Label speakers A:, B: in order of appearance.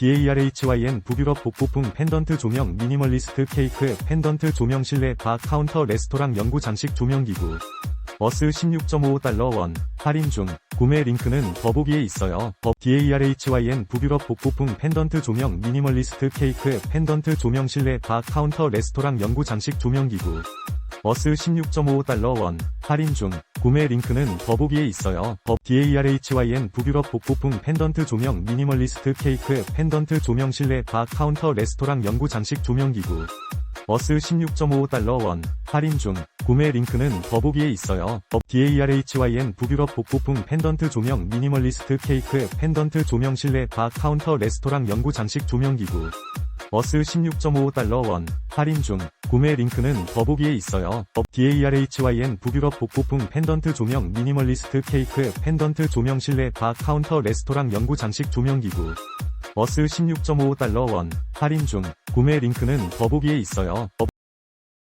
A: DARHYN 북유럽 복고풍 펜던트 조명 미니멀리스트 케이크 펜던트 조명 실내 바 카운터 레스토랑 연구 장식 조명기구. 어스 16.5달러 원. 할인 중. 구매 링크는 더보기에 있어요. 더 DARHYN 북유럽 복고풍 펜던트 조명 미니멀리스트 케이크 펜던트 조명 실내 바 카운터 레스토랑 연구 장식 조명기구 어스 16.5달러 원 할인 중 구매 링크는 더보기에 있어요. 더 DARHYN 북유럽 복고풍 펜던트 조명 미니멀리스트 케이크 펜던트 조명 실내 바 카운터 레스토랑 연구 장식 조명기구 어스 16.5달러 원 할인 중 구매 링크는 더보기에 있어요. 더 DARHYN 북유럽 복고풍 펜던트 조명 미니멀리스트 케이크 펜던트 조명 실내 바 카운터 레스토랑 연구 장식 조명기구 어스 16.5달러 원 할인 중 구매 링크는 더보기에 있어요. 더 DARHYN 북유럽 복고풍 펜던트 조명 미니멀리스트 케이크 펜던트 조명 실내 바 카운터 레스토랑 연구 장식 조명기구 어스 16.5달러 원 할인 중 구매 링크는 더보기에 있어요. 더